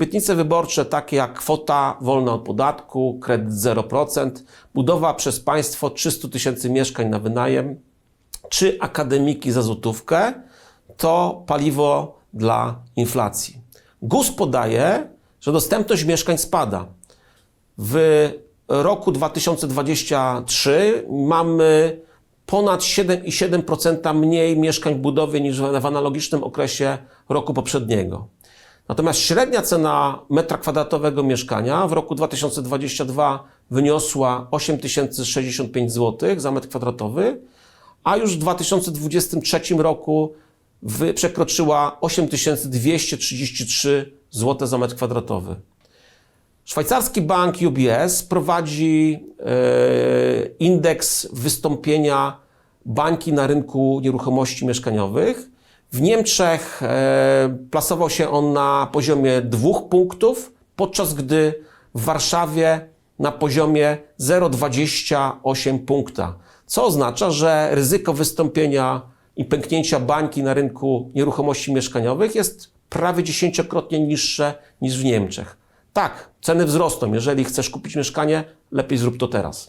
Obietnice wyborcze takie jak kwota wolna od podatku, kredyt 0%, budowa przez państwo 300 tysięcy mieszkań na wynajem, czy akademiki za złotówkę, to paliwo dla inflacji. GUS podaje, że dostępność mieszkań spada. W roku 2023 mamy ponad 7,7% mniej mieszkań w budowie niż w analogicznym okresie roku poprzedniego. Natomiast średnia cena metra kwadratowego mieszkania w roku 2022 wyniosła 8065 zł za metr kwadratowy, a już w 2023 roku przekroczyła 8233 zł za metr kwadratowy. Szwajcarski bank UBS prowadzi e, indeks wystąpienia bańki na rynku nieruchomości mieszkaniowych. W Niemczech e, plasował się on na poziomie dwóch punktów, podczas gdy w Warszawie na poziomie 0,28 punkta, co oznacza, że ryzyko wystąpienia i pęknięcia bańki na rynku nieruchomości mieszkaniowych jest prawie dziesięciokrotnie niższe niż w Niemczech. Tak, ceny wzrosną. Jeżeli chcesz kupić mieszkanie, lepiej zrób to teraz.